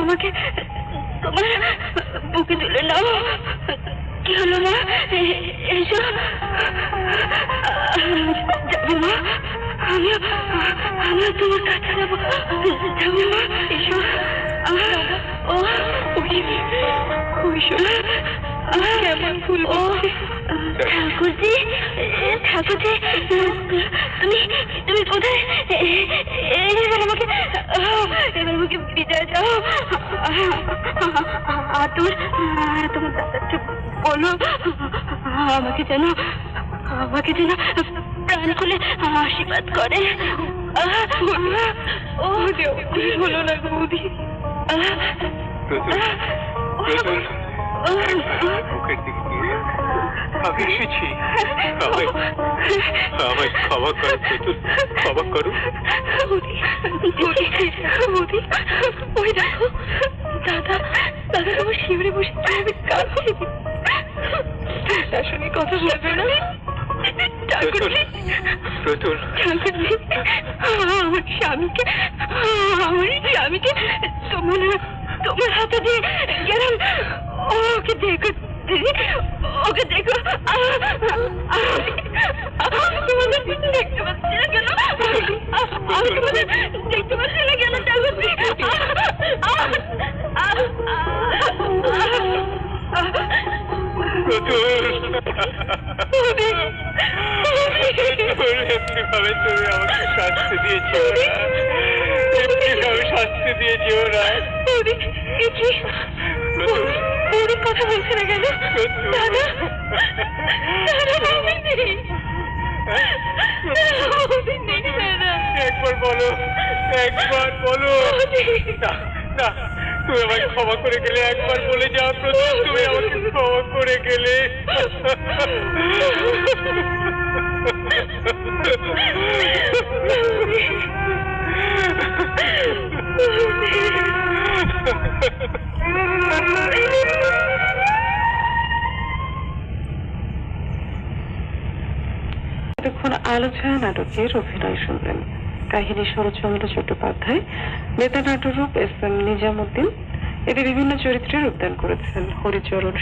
আমাকে তোমার বুকে তুলে নাও কি হলো মা? এসো। যাব মা? আমিও আমিও তোমার কাছে যাব। যাব মা? এসো। ও শোনা। কেমন ফুল ঠাকুরজি ঠাকুরজি তুমি কোথায় এবার আমাকে এবার আমাকে বিদায় তোমার দাদাকে বলো। আমাকে যেন আমাকে যেন প্রাণ খুলে আশীর্বাদ করে। ও হলো না বৌদি। মুখের দিকে আমি এসেছি। আমায় আমায় ক্ষমা করো প্রতুল ক্ষমা করো ওই দেখো দাদা দাদা তোমার শিবিরে বসে কীভাবে কাঁদছে। তার সঙ্গে কথা বলবে না। আমার স্বামীকে আমার স্বামীকে তোমার তোমার হাতে দিয়ে গেলাম। ওকে দেখো ওকে দেখো। তোমাদের দেখতে পাচ্ছি না কেন আমি তোমাদের দেখতে পাচ্ছি। না কেন ঠাকুরজি প্রতুল প্রতুল এমনি ভাবে তুমি আমাকে শাস্তি দিয়েছ না। এমনি ভাবে শাস্তি দিয়েছ না। কথা বলছে না কেন দাদা একবার বলো একবার বলো। না তুমি আমাকে ক্ষমা করে গেলে একবার বলে যাও প্রতুল তুমি আমাকে ক্ষমা করে গেলে। এতক্ষণ আলোচনা নাটকের অভিনয় শুনলেন। কাহিনী শরৎচন্দ্র চট্টোপাধ্যায় নেতা নাট্যরূপ এস এম নিজামুদ্দিন। এতে বিভিন্ন চরিত্রে রূপদান করেছেন হরিচরণ